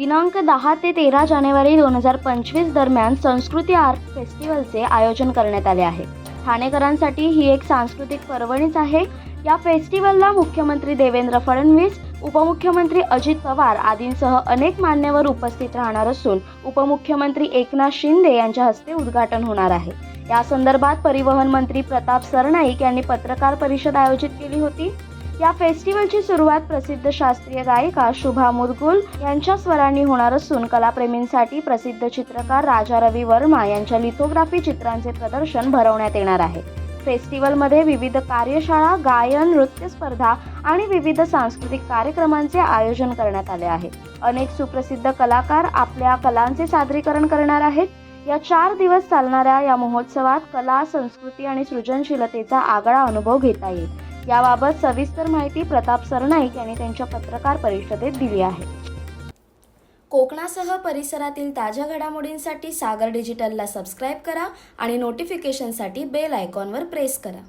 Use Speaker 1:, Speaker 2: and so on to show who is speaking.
Speaker 1: दिनांक दहा ते तेरा जानेवारी दोन हजार पंचवीस दरम्यान संस्कृती आर्ट फेस्टिवलचे आयोजन करण्यात आले आहे ठाणेकरांसाठी ही एक सांस्कृतिक पर्वणीच आहे या फेस्टिवलला मुख्यमंत्री देवेंद्र फडणवीस उपमुख्यमंत्री अजित पवार आदींसह अनेक मान्यवर उपस्थित राहणार असून उपमुख्यमंत्री एकनाथ शिंदे यांच्या हस्ते उद्घाटन होणार आहे या संदर्भात परिवहन मंत्री प्रताप सरनाईक यांनी पत्रकार परिषद आयोजित केली होती या फेस्टिवलची सुरुवात प्रसिद्ध शास्त्रीय गायिका शुभा मुदगुल यांच्या स्वरांनी होणार असून कलाप्रेमींसाठी प्रसिद्ध चित्रकार राजा रवी वर्मा यांच्या लिथोग्राफी चित्रांचे प्रदर्शन भरवण्यात येणार आहे फेस्टिवलमध्ये विविध कार्यशाळा गायन नृत्य स्पर्धा आणि विविध सांस्कृतिक कार्यक्रमांचे आयोजन करण्यात आले आहे अनेक सुप्रसिद्ध कलाकार आपल्या कलांचे सादरीकरण करणार आहेत या चार दिवस चालणाऱ्या या महोत्सवात कला संस्कृती आणि सृजनशीलतेचा आगळा अनुभव घेता येईल याबाबत सविस्तर माहिती प्रताप सरनाईक यांनी त्यांच्या पत्रकार परिषदेत दिली आहे
Speaker 2: कोकणासह परिसरातील ताज्या घडामोडींसाठी सागर डिजिटलला सबस्क्राईब करा आणि नोटिफिकेशनसाठी बेल आयकॉनवर प्रेस करा